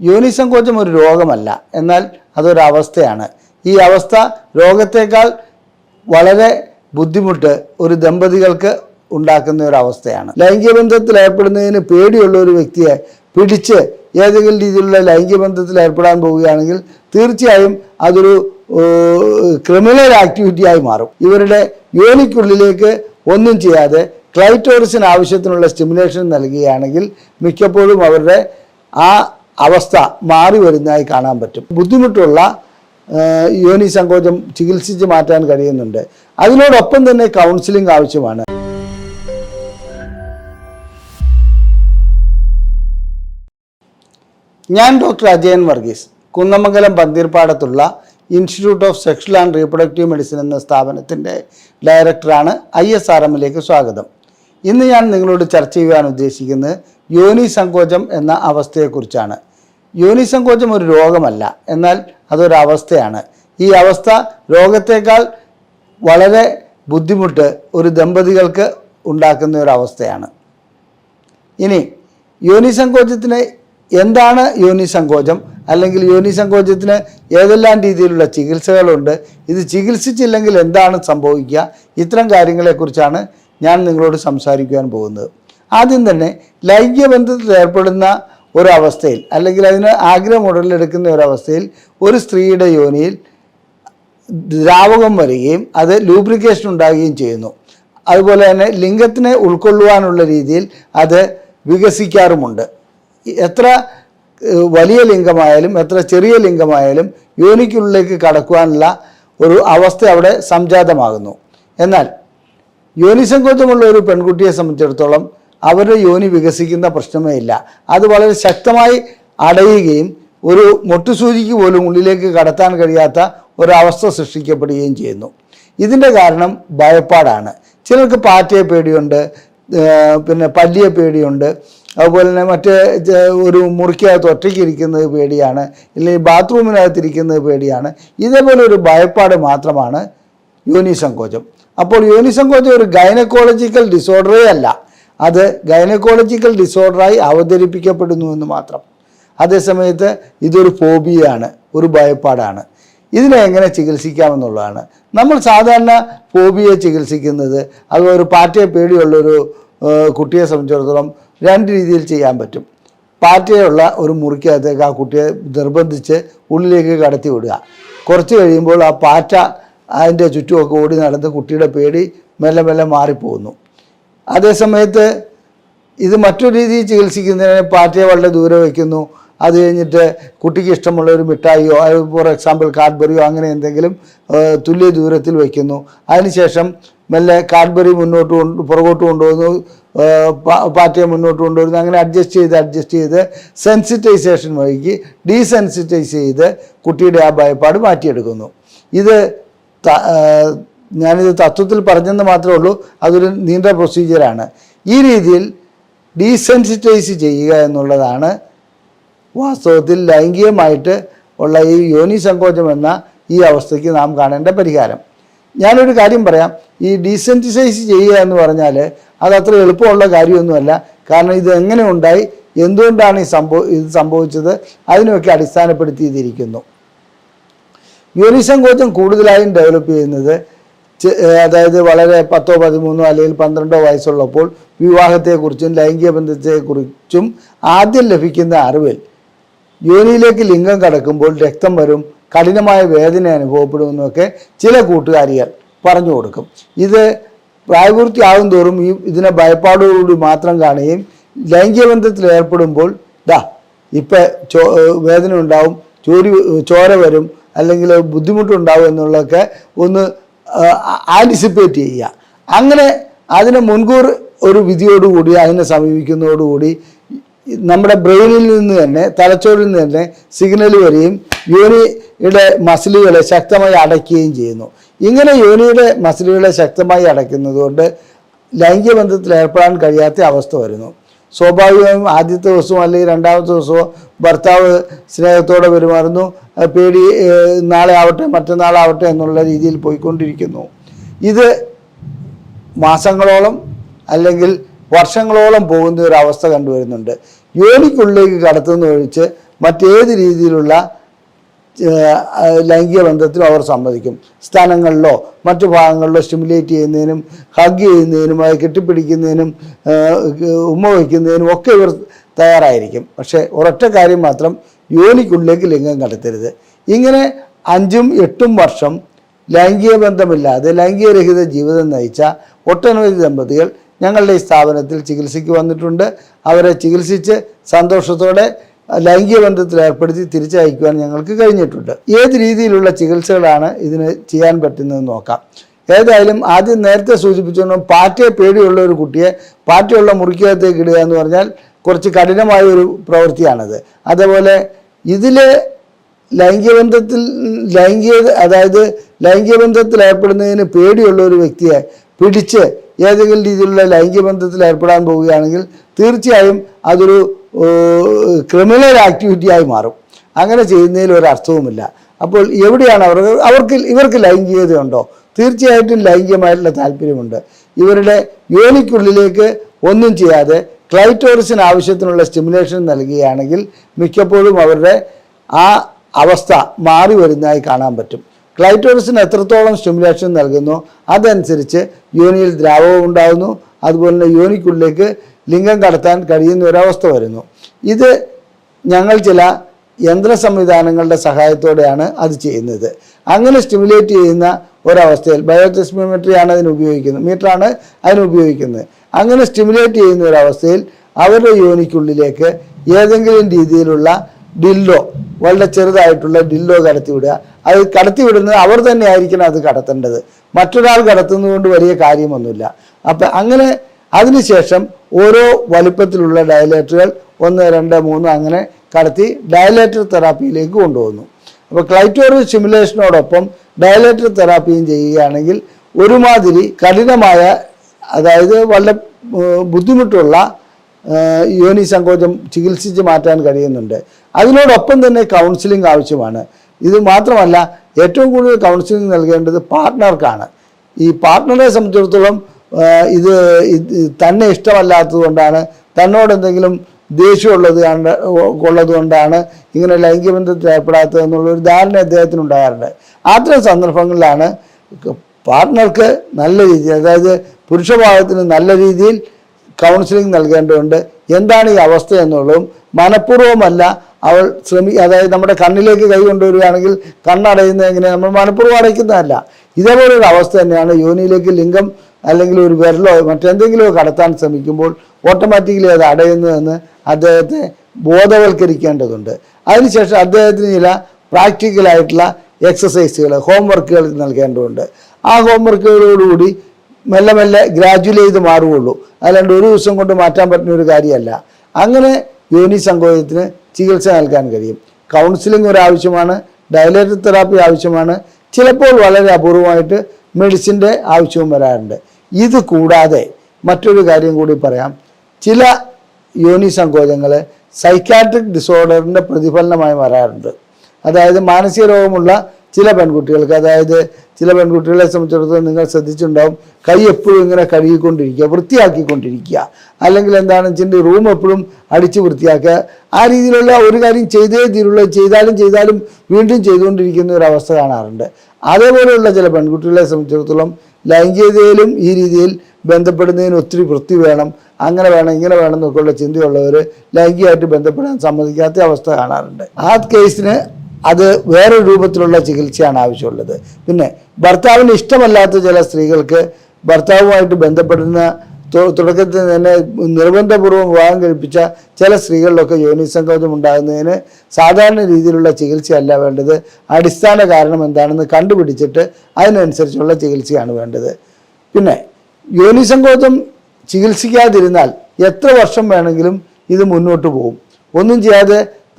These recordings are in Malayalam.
യോനിസങ്കോചം ഒരു രോഗമല്ല. എന്നാൽ അതൊരവസ്ഥയാണ്. ഈ അവസ്ഥ രോഗത്തേക്കാൾ വളരെ ബുദ്ധിമുട്ട് ഒരു ദമ്പതികൾക്ക് ഉണ്ടാക്കുന്ന ഒരു അവസ്ഥയാണ്. ലൈംഗിക ബന്ധത്തിൽ ഏർപ്പെടുന്നതിന് പേടിയുള്ള ഒരു വ്യക്തിയെ പിടിച്ച് ഏതെങ്കിലും രീതിയിലുള്ള ലൈംഗിക ബന്ധത്തിൽ ഏർപ്പെടാൻ പോവുകയാണെങ്കിൽ തീർച്ചയായും അതൊരു ക്രിമിനൽ ആക്ടിവിറ്റിയായി മാറും. ഇവരുടെ യോനിക്കുള്ളിലേക്ക് ഒന്നും ചെയ്യാതെ ക്ലൈറ്റോറിസിന് ആവശ്യത്തിനുള്ള സ്റ്റിമുലേഷൻ നൽകുകയാണെങ്കിൽ മിക്കപ്പോഴും അവരുടെ ആ അവസ്ഥ മാറി വരുന്നതായി കാണാൻ പറ്റും. ബുദ്ധിമുട്ടുള്ള യോനി സങ്കോചം ചികിത്സിച്ച് മാറ്റാൻ കഴിയുന്നുണ്ട്. അതിനോടൊപ്പം തന്നെ കൗൺസിലിംഗ് ആവശ്യമാണ്. ഞാൻ doctor Ajayan Varghese Kunnamangalam പന്തീർപ്പാടത്തുള്ള institute of sexual and reproductive medicine എന്ന സ്ഥാപനത്തിന്റെ ഡയറക്ടറാണ് ഐ എസ് ആർ എമ്മിലേക്ക് സ്വാഗതം. ഇന്ന് ഞാൻ നിങ്ങളോട് ചർച്ച ചെയ്യാൻ ഉദ്ദേശിക്കുന്നത് യോനി സങ്കോചം എന്ന അവസ്ഥയെക്കുറിച്ചാണ്. യോനി സങ്കോചം ഒരു രോഗമല്ല. എന്നാൽ അതൊരു അവസ്ഥയാണ്. ഈ അവസ്ഥ രോഗത്തേക്കാൾ വളരെ ബുദ്ധിമുട്ട് ഒരു ദമ്പതികൾക്ക് ഉണ്ടാക്കുന്ന ഒരു അവസ്ഥയാണ്. ഇനി യോനിസങ്കോചത്തിന് എന്താണ് യോനിസങ്കോചം അല്ലെങ്കിൽ യോനിസങ്കോചത്തിന് ഏതെല്ലാം രീതിയിലുള്ള ചികിത്സകളുണ്ട്? ഇത് ചികിത്സിച്ചില്ലെങ്കിൽ എന്താണ് സംഭവിക്കുക? ഇത്തരം കാര്യങ്ങളെക്കുറിച്ചാണ് ഞാൻ നിങ്ങളോട് സംസാരിക്കുവാൻ പോകുന്നത്. ആദ്യം തന്നെ ലൈംഗിക ബന്ധത്തിൽ ഏർപ്പെടുന്ന ഒരവസ്ഥയിൽ അല്ലെങ്കിൽ അതിന് ആഗ്രഹം ഉടലെടുക്കുന്ന ഒരവസ്ഥയിൽ ഒരു സ്ത്രീയുടെ യോനിയിൽ ദ്രാവകം വരികയും അത് ലൂബ്രിക്കേഷൻ ഉണ്ടാകുകയും ചെയ്യുന്നു. അതുപോലെ തന്നെ ലിംഗത്തിനെ ഉൾക്കൊള്ളുവാനുള്ള രീതിയിൽ അത് വികസിക്കാറുമുണ്ട്. എത്ര വലിയ ലിംഗമായാലും എത്ര ചെറിയ ലിംഗമായാലും യോനിക്കുള്ളിലേക്ക് കടക്കുവാനുള്ള ഒരു അവസ്ഥ അവിടെ സംജാതമാകുന്നു. എന്നാൽ യോനിസങ്കോചമുള്ള ഒരു പെൺകുട്ടിയെ സംബന്ധിച്ചിടത്തോളം അവരുടെ യോനി വികസിക്കുന്ന പ്രശ്നമേ ഇല്ല. അത് വളരെ ശക്തമായി അടയുകയും ഒരു മൊട്ടുസൂചിക്ക് പോലും ഉള്ളിലേക്ക് കടത്താൻ കഴിയാത്ത ഒരവസ്ഥ സൃഷ്ടിക്കപ്പെടുകയും ചെയ്യുന്നു. ഇതിന്റെ കാരണം ഭയപ്പാടാണ്. ചിലർക്ക് പാറ്റയെ പേടിയുണ്ട് പിന്നെ പല്ലിയെ പേടിയുണ്ട് അതുപോലെ തന്നെ മറ്റേ ഒരു മുറിക്കകത്ത് ഒറ്റയ്ക്ക് ഇരിക്കുന്നത് പേടിയാണ് ഇല്ലെങ്കിൽ ബാത്റൂമിനകത്ത് ഇരിക്കുന്നത് പേടിയാണ്. ഇതേപോലെ ഒരു ഭയപ്പാട് മാത്രമാണ് യോനി സങ്കോചം അപ്പോൾ യോനി സങ്കോചം ഒരു ഗൈനക്കോളജിക്കൽ ഡിസോർഡറേ അല്ല. അത് ഗൈനക്കോളജിക്കൽ ഡിസോർഡറായി അവതരിപ്പിക്കപ്പെടുന്നു എന്ന് മാത്രം. അതേസമയത്ത് ഇതൊരു ഫോബിയാണ് ഒരു ഭയപ്പാടാണ്. ഇതിനെ എങ്ങനെ ചികിത്സിക്കാമെന്നുള്ളതാണ്. നമ്മൾ സാധാരണ ഫോബിയെ ചികിത്സിക്കുന്നത് അത് ഒരു പാറ്റയെ പേടിയുള്ളൊരു കുട്ടിയെ സംബന്ധിച്ചിടത്തോളം രണ്ട് രീതിയിൽ ചെയ്യാൻ പറ്റും. പാറ്റയുള്ള ഒരു മുറിക്കകത്തേക്ക് ആ കുട്ടിയെ നിർബന്ധിച്ച് ഉള്ളിലേക്ക് കടത്തി വിടുക കുറച്ച് കഴിയുമ്പോൾ ആ പാറ്റ അതിന്റെ ചുറ്റുമൊക്കെ ഓടി നടന്ന് കുട്ടിയുടെ പേടി മെല്ലെ മെല്ലെ മാറിപ്പോകുന്നു. അതേസമയത്ത് ഇത് മറ്റൊരു രീതിയിൽ ചികിത്സിക്കുന്നതിന് പാറ്റയെ വളരെ ദൂരെ വയ്ക്കുന്നു. അത് കഴിഞ്ഞിട്ട് കുട്ടിക്ക് ഇഷ്ടമുള്ള ഒരു മിഠായിയോ ഫോർ എക്സാമ്പിൾ കാഡ്ബറിയോ അങ്ങനെ എന്തെങ്കിലും തുല്യ ദൂരത്തിൽ വയ്ക്കുന്നു. അതിനുശേഷം മെല്ലെ കാഡ്ബറി മുന്നോട്ട് കൊണ്ട് പുറകോട്ട് കൊണ്ടുവന്നു പാറ്റയെ മുന്നോട്ട് കൊണ്ടുവരുന്നു. അങ്ങനെ അഡ്ജസ്റ്റ് ചെയ്ത് അഡ്ജസ്റ്റ് ചെയ്ത് സെൻസിറ്റൈസേഷൻ വഴിക്ക് ഡീസെൻസിറ്റൈസ് ചെയ്ത് കുട്ടിയുടെ ആ ഭയപ്പാട് മാറ്റിയെടുക്കുന്നു. ഇത് ഞാനിത് തത്വത്തിൽ പറഞ്ഞെന്ന് മാത്രമേ ഉള്ളൂ. അതൊരു നീണ്ട പ്രൊസീജിയറാണ് ഈ രീതിയിൽ ഡീസെൻസിറ്റൈസ് ചെയ്യുക എന്നുള്ളതാണ് വാസ്തവത്തിൽ ലൈംഗികമായിട്ട് ഉള്ള ഈ യോനി സങ്കോചം എന്ന ഈ അവസ്ഥയ്ക്ക് നാം കാണേണ്ട പരിഹാരം. ഞാനൊരു കാര്യം പറയാം. ഈ ഡീസെൻസിറ്റൈസ് ചെയ്യുക എന്ന് പറഞ്ഞാൽ അത് അത്ര എളുപ്പമുള്ള കാര്യമൊന്നുമല്ല. കാരണം ഇത് എങ്ങനെ ഉണ്ടായി? എന്തുകൊണ്ടാണ് ഈ സംഭവ ഇത് സംഭവിച്ചത്? അതിനൊക്കെ അടിസ്ഥാനപ്പെടുത്തിയിരിക്കുന്നു. യോനി യോനിസങ്കോചം കൂടുതലായും ഡെവലപ്പ് ചെയ്യുന്നത് അതായത് വളരെ പത്തോ പതിമൂന്നോ അല്ലെങ്കിൽ പന്ത്രണ്ടോ വയസ്സുള്ളപ്പോൾ വിവാഹത്തെക്കുറിച്ചും ലൈംഗിക ബന്ധത്തെക്കുറിച്ചും ആദ്യം ലഭിക്കുന്ന അറിവിൽ യോനിയിലേക്ക് ലിംഗം കടക്കുമ്പോൾ രക്തം വരും കഠിനമായ വേദന അനുഭവപ്പെടുമെന്നൊക്കെ ചില കൂട്ടുകാരികൾ പറഞ്ഞു കൊടുക്കും. ഇത് പ്രായപൂർത്തിയാകും തോറും ഈ ഇതിനെ ഭയപ്പാടോടുകൂടി മാത്രം കാണുകയും ലൈംഗിക ബന്ധത്തിൽ ഏർപ്പെടുമ്പോൾ ദാ ഇപ്പം ചോ വേദന ഉണ്ടാവും ചോരി ചോര വരും അല്ലെങ്കിൽ ബുദ്ധിമുട്ടുണ്ടാവും എന്നുള്ളതൊക്കെ ഒന്ന് ആന്റിസിപ്പേറ്റ് ചെയ്യുക. അങ്ങനെ അതിന് മുൻകൂർ ഒരു വിധിയോടുകൂടി അതിനെ സമീപിക്കുന്നതോടുകൂടി നമ്മുടെ ബ്രെയിനിൽ നിന്ന് തന്നെ തലച്ചോറിൽ നിന്ന് തന്നെ സിഗ്നൽ വരികയും യോനിയുടെ മസിലുകളെ ശക്തമായി അടയ്ക്കുകയും ചെയ്യുന്നു. ഇങ്ങനെ യോനിയുടെ മസിലുകളെ ശക്തമായി അടയ്ക്കുന്നതുകൊണ്ട് ലൈംഗിക ബന്ധത്തിൽ ഏർപ്പെടാൻ കഴിയാത്ത അവസ്ഥ വരുന്നു. സ്വാഭാവികമായും ആദ്യത്തെ ദിവസമോ അല്ലെങ്കിൽ രണ്ടാമത്തെ ദിവസമോ ഭർത്താവ് സ്നേഹത്തോടെ പെരുമാറുന്നു. പേടി നാളെ ആവട്ടെ മറ്റന്നാളാവട്ടെ എന്നുള്ള രീതിയിൽ പോയിക്കൊണ്ടിരിക്കുന്നു. ഇത് മാസങ്ങളോളം അല്ലെങ്കിൽ വർഷങ്ങളോളം പോകുന്ന ഒരു അവസ്ഥ കണ്ടുവരുന്നുണ്ട്. യോനിക്കുള്ളിലേക്ക് കടത്തുന്ന ഒഴിച്ച് മറ്റേത് രീതിയിലുള്ള ലൈംഗിക ബന്ധത്തിലും അവർ സമ്മതിക്കും. സ്ഥലങ്ങളിലോ മറ്റു ഭാഗങ്ങളിലോ സ്റ്റിമുലേറ്റ് ചെയ്യുന്നതിനും ഹഗ് ചെയ്യുന്നതിനുമായി കെട്ടിപ്പിടിക്കുന്നതിനും ഏഹ് ഉമ്മ വയ്ക്കുന്നതിനും ഒക്കെ ഇവർ തയ്യാറായിരിക്കും. പക്ഷേ ഒരൊറ്റ കാര്യം മാത്രം യോനിക്കുള്ളിലേക്ക് ലിംഗം കടത്തരുത്. ഇങ്ങനെ അഞ്ചും എട്ടും വർഷം ലൈംഗിക ബന്ധമില്ലാതെ ലൈംഗികരഹിത ജീവിതം നയിച്ച ഒട്ടനവധി ദമ്പതികൾ ഞങ്ങളുടെ ഈ സ്ഥാപനത്തിൽ ചികിത്സയ്ക്ക് വന്നിട്ടുണ്ട്. അവരെ ചികിത്സിച്ച് സന്തോഷത്തോടെ ലൈംഗിക ബന്ധത്തിൽ ഏർപ്പെടുത്തി തിരിച്ചയക്കുവാൻ ഞങ്ങൾക്ക് കഴിഞ്ഞിട്ടുണ്ട്. ഏത് രീതിയിലുള്ള ചികിത്സകളാണ് ഇതിന് ചെയ്യാൻ പറ്റുന്നതെന്ന് നോക്കാം. ഏതായാലും ആദ്യം നേരത്തെ സൂചിപ്പിച്ചോണം പാറ്റയെ പേടിയുള്ള ഒരു കുട്ടിയെ പാറ്റയുള്ള മുറിക്കകത്തേക്ക് ഇടുക എന്ന് പറഞ്ഞാൽ കുറച്ച് കഠിനമായ ഒരു പ്രവൃത്തിയാണത്. അതേപോലെ ഇതിൽ ലൈംഗിക ബന്ധത്തിൽ ലൈംഗിക അതായത് ലൈംഗിക ബന്ധത്തിൽ ഏർപ്പെടുന്നതിന് പേടിയുള്ള ഒരു വ്യക്തിയെ പിടിച്ച് ഏതെങ്കിലും രീതിയിലുള്ള ലൈംഗിക ബന്ധത്തിൽ ഏർപ്പെടാൻ പോവുകയാണെങ്കിൽ തീർച്ചയായും അതൊരു ക്രിമിനൽ ആക്ടിവിറ്റിയായി മാറും. അങ്ങനെ ചെയ്യുന്നതിൽ ഒരു അർത്ഥവുമില്ല. അപ്പോൾ എവിടെയാണ് അവർ അവർക്ക് ഇവർക്ക് ലൈംഗികതയുണ്ടോ? തീർച്ചയായിട്ടും ലൈംഗികമായിട്ടുള്ള താല്പര്യമുണ്ട്. ഇവരുടെ യോനിക്കുള്ളിലേക്ക് ഒന്നും ചെയ്യാതെ ക്ലൈറ്റോറിസിന് ആവശ്യത്തിനുള്ള സ്റ്റിമുലേഷൻ നൽകുകയാണെങ്കിൽ മിക്കപ്പോഴും അവരുടെ ആ അവസ്ഥ മാറി വരുന്നതായി കാണാൻ പറ്റും. ക്ലൈറ്റോറിസിന് എത്രത്തോളം സ്റ്റിമുലേഷൻ നൽകുന്നു അതനുസരിച്ച് യോനിയിൽ ദ്രാവകം ഉണ്ടാകുന്നു അതുപോലെ തന്നെ യോനിക്കുള്ളിലേക്ക് ലിംഗം കടത്താൻ കഴിയുന്ന ഒരവസ്ഥ വരുന്നു. ഇത് ഞങ്ങൾ ചില യന്ത്ര സംവിധാനങ്ങളുടെ സഹായത്തോടെയാണ് അത് ചെയ്യുന്നത്. അങ്ങനെ സ്റ്റിമുലേറ്റ് ചെയ്യുന്ന ഒരവസ്ഥയിൽ ബയോടെസ്മിമെട്രിയാണ് അതിന് ഉപയോഗിക്കുന്നത് മീറ്ററാണ് അതിന് ഉപയോഗിക്കുന്നത്. അങ്ങനെ സ്റ്റിമുലേറ്റ് ചെയ്യുന്ന ഒരവസ്ഥയിൽ അവരുടെ യോനിക്കുള്ളിലേക്ക് ഏതെങ്കിലും രീതിയിലുള്ള ഡില്ലോ വളരെ ചെറുതായിട്ടുള്ള ഡില്ലോ കടത്തിവിടുക അത് കടത്തിവിടുന്നത് അവർ തന്നെ ആയിരിക്കണം അത് കടത്തേണ്ടത്. മറ്റൊരാൾ കടത്തുന്നതുകൊണ്ട് വലിയ കാര്യമൊന്നുമില്ല. അപ്പം അങ്ങനെ അതിനുശേഷം ഓരോ വലിപ്പത്തിലുള്ള ഡയലേറ്ററുകൾ ഒന്ന് രണ്ട് മൂന്ന് അങ്ങനെ കടത്തി ഡയലേറ്റർ തെറാപ്പിയിലേക്ക് കൊണ്ടുപോകുന്നു. അപ്പോൾ ക്ലൈറ്റോറിയൽ സ്റ്റിമുലേഷനോടൊപ്പം ഡയലേറ്റർ തെറാപ്പിയും ചെയ്യുകയാണെങ്കിൽ ഒരുമാതിരി കഠിനമായ അതായത് വളരെ ബുദ്ധിമുട്ടുള്ള യോനി സങ്കോചം ചികിത്സിച്ച് മാറ്റാൻ കഴിയുന്നുണ്ട്. അതിനോടൊപ്പം തന്നെ കൗൺസിലിംഗ് ആവശ്യമാണ്. ഇത് മാത്രമല്ല ഏറ്റവും കൂടുതൽ കൗൺസിലിംഗ് നൽകേണ്ടത് പാർട്ട്ണർക്കാണ്. ഈ പാർട്ട്ണറെ സംബന്ധിച്ചിടത്തോളം ഇത് തന്നെ ഇഷ്ടമല്ലാത്തതുകൊണ്ടാണ് തന്നോട് എന്തെങ്കിലും ദേഷ്യമുള്ളത് കണ്ട് ഉള്ളത് കൊണ്ടാണ് ഇങ്ങനെ ലൈംഗിക ബന്ധത്തിൽ ഏർപ്പെടാത്തത് എന്നുള്ളൊരു ധാരണ അദ്ദേഹത്തിന് ഉണ്ടാകാറുണ്ട് അത്തരം സന്ദർഭങ്ങളിലാണ് പാർട്ട്ണർക്ക് നല്ല രീതിയിൽ അതായത് പുരുഷഭാഗത്തിന് നല്ല രീതിയിൽ കൗൺസിലിംഗ് നൽകേണ്ടതുണ്ട്. എന്താണ് ഈ അവസ്ഥ എന്നുള്ളതും മനഃപൂർവമല്ല അവൾ ശ്രമി അതായത് നമ്മുടെ കണ്ണിലേക്ക് കൈ കൊണ്ടുവരികയാണെങ്കിൽ കണ്ണടയുന്നത് എങ്ങനെ നമ്മൾ മനഃപൂർവം അടയ്ക്കുന്നതല്ല. ഇതേപോലെ ഒരു അവസ്ഥ തന്നെയാണ് യോനിയിലേക്ക് ലിംഗം അല്ലെങ്കിൽ ഒരു വിരലോ മറ്റെന്തെങ്കിലുമോ കടത്താൻ ശ്രമിക്കുമ്പോൾ ഓട്ടോമാറ്റിക്കലി അത് അടയുന്നതെന്ന് അദ്ദേഹത്തെ ബോധവൽക്കരിക്കേണ്ടതുണ്ട്. അതിനുശേഷം അദ്ദേഹത്തിന് ചില പ്രാക്ടിക്കലായിട്ടുള്ള എക്സസൈസുകൾ ഹോംവർക്കുകൾ നൽകേണ്ടതുണ്ട്. ആ ഹോംവർക്കുകളോടുകൂടി മെല്ലെ മെല്ലെ ഗ്രാജുവലി ചെയ്ത് മാറുകയുള്ളൂ. അല്ലാണ്ട് ഒരു ദിവസം കൊണ്ട് മാറ്റാൻ പറ്റുന്ന ഒരു കാര്യമല്ല. അങ്ങനെ യോനി സങ്കോചത്തിന് ചികിത്സ നൽകാൻ കഴിയും. കൗൺസിലിംഗ് ഒരു ആവശ്യമാണ് ഡയലേറ്റർ തെറാപ്പി ആവശ്യമാണ്. ചിലപ്പോൾ വളരെ അപൂർവമായിട്ട് മെഡിസിന്റെ ആവശ്യവും വരാറുണ്ട്. ഇത് കൂടാതെ മറ്റൊരു കാര്യം കൂടി പറയാം. ചില യോനി സങ്കോചങ്ങൾ സൈക്കാട്രിക് ഡിസോർഡറിന്റെ പ്രതിഫലനമായി വരാറുണ്ട് അതായത് മാനസിക രോഗമുള്ള ചില പെൺകുട്ടികൾക്ക് അതായത് ചില പെൺകുട്ടികളെ സംബന്ധിച്ചിടത്തോളം നിങ്ങൾ ശ്രദ്ധിച്ചിട്ടുണ്ടാവും കൈ എപ്പോഴും ഇങ്ങനെ കഴുകിക്കൊണ്ടിരിക്കുക വൃത്തിയാക്കിക്കൊണ്ടിരിക്കുക. അല്ലെങ്കിൽ എന്താണെന്ന് വെച്ചിട്ടുണ്ടെങ്കിൽ റൂം എപ്പോഴും അടിച്ച് വൃത്തിയാക്കുക. ആ രീതിയിലുള്ള ഒരു കാര്യം ചെയ്തേ തീരുള്ള ചെയ്താലും ചെയ്താലും വീണ്ടും ചെയ്തുകൊണ്ടിരിക്കുന്ന ഒരു അവസ്ഥ കാണാറുണ്ട്. അതേപോലെയുള്ള ചില പെൺകുട്ടികളെ സംബന്ധിച്ചിടത്തോളം ലൈംഗികതയിലും ഈ രീതിയിൽ ബന്ധപ്പെടുന്നതിന് ഒത്തിരി വൃത്തി വേണം. അങ്ങനെ വേണം ഇങ്ങനെ വേണം എന്നൊക്കെയുള്ള ചിന്തയുള്ളവർ ലൈംഗികമായിട്ട് ബന്ധപ്പെടാൻ സമ്മതിക്കാത്ത അവസ്ഥ കാണാറുണ്ട്. ആ കേസിന് അത് വേറൊരു രൂപത്തിലുള്ള ചികിത്സയാണ് ആവശ്യമുള്ളത്. പിന്നെ ഭർത്താവിന് ഇഷ്ടമല്ലാത്ത ചില സ്ത്രീകൾക്ക് ഭർത്താവുമായിട്ട് ബന്ധപ്പെടുന്ന തുടക്കത്തിൽ തന്നെ നിർബന്ധപൂർവം വിവാഹം കഴിപ്പിച്ച ചില സ്ത്രീകളിലൊക്കെ യോനിസങ്കോചം ഉണ്ടാകുന്നതിന് സാധാരണ രീതിയിലുള്ള ചികിത്സയല്ല വേണ്ടത്. അടിസ്ഥാന കാരണം എന്താണെന്ന് കണ്ടുപിടിച്ചിട്ട് അതിനനുസരിച്ചുള്ള ചികിത്സയാണ് വേണ്ടത്. പിന്നെ യോനി യോനിസങ്കോചം ചികിത്സിക്കാതിരുന്നാൽ എത്ര വർഷം വേണമെങ്കിലും ഇത് മുന്നോട്ട് പോകും. ഒന്നും ചെയ്യാതെ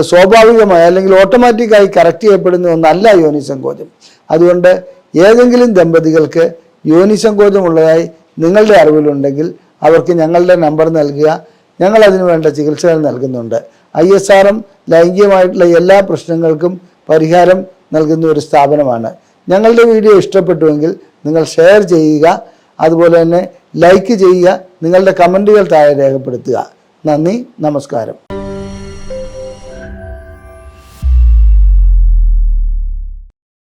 സ്വാഭാവികമായി അല്ലെങ്കിൽ ഓട്ടോമാറ്റിക്കായി കറക്റ്റ് ചെയ്യപ്പെടുന്ന ഒന്നല്ല യോനിസങ്കോചം അതുകൊണ്ട് ഏതെങ്കിലും ദമ്പതികൾക്ക് യോനിസങ്കോചമുള്ളതായി നിങ്ങളുടെ അറിവിലുണ്ടെങ്കിൽ അവർക്ക് ഞങ്ങളുടെ നമ്പർ നൽകുക. ഞങ്ങൾ അതിന് വേണ്ട ചികിത്സകൾ നൽകുന്നുണ്ട്. ഐ എസ് ആർ എം ലൈംഗികമായിട്ടുള്ള എല്ലാ പ്രശ്നങ്ങൾക്കും പരിഹാരം നൽകുന്ന ഒരു സ്ഥാപനമാണ്. ഞങ്ങളുടെ വീഡിയോ ഇഷ്ടപ്പെട്ടുവെങ്കിൽ നിങ്ങൾ ഷെയർ ചെയ്യുക. അതുപോലെ തന്നെ ലൈക്ക് ചെയ്യുക. നിങ്ങളുടെ കമന്റുകൾ താഴെ രേഖപ്പെടുത്തുക. നന്ദി നമസ്കാരം.